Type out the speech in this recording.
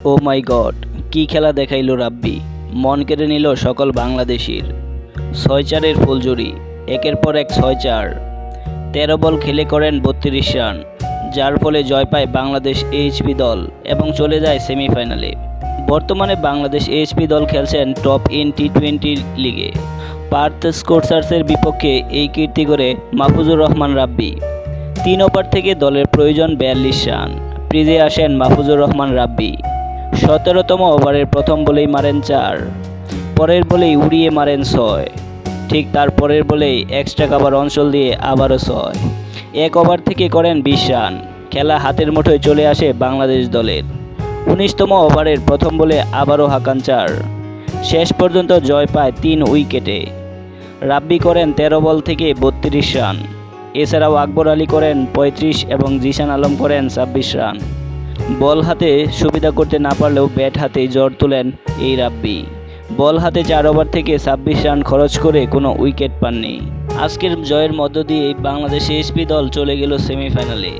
ও মাই god, কি খেলা দেখাইল রাব্বি। মন কেড়ে নিল সকল বাংলাদেশির। ছয় চারের ফুলজুরি একের পর এক ছয় চার। তেরো বল খেলে করেন বত্রিশ রান, যার ফলে জয় পায় বাংলাদেশ এইচপি দল এবং চলে যায় সেমিফাইনালে। বর্তমানে বাংলাদেশ এইচপি দল খেলছেন টপ ইন টি টোয়েন্টি লিগে। পার্থ স্কোরসার্সের বিপক্ষে এই কীর্তি করে মাহফুজুর রহমান রাব্বি। তিন ওভার থেকে দলের প্রয়োজন বিয়াল্লিশ রান। প্রিজে আসেন মাহফুজুর রহমান রাব্বি। সতেরোতম ওভারের প্রথম বলেই মারেন চার, পরের বলেই উড়িয়ে মারেন ছয়, ঠিক তার পরের বলেই এক্সট্রা কাভার অঞ্চল দিয়ে আবারও ছয়। এক ওভার থেকে করেন বিশ রান, খেলা হাতের মুঠোয় চলে আসে বাংলাদেশ দলের। উনিশতম ওভারের প্রথম বলে আবারও হাকান চার, শেষ পর্যন্ত জয় পায় তিন উইকেটে। রাব্বি করেন তেরো বল থেকে বত্রিশ রান, এছাড়াও আকবর আলী করেন পঁয়ত্রিশ এবং জিশান আলম করেন ছাব্বিশ রান। বল হাতে সুবিধা করতে না পারলেও ব্যাট হাতে জ্বর তোলেন এই রাব্বি। বল হাতে চার ওভার থেকে ছাব্বিশ রান খরচ করে কোনো উইকেট পাননি। আজকের জয়ের মধ্য দিয়ে বাংলাদেশ এসপি দল চলে গেল সেমিফাইনালে।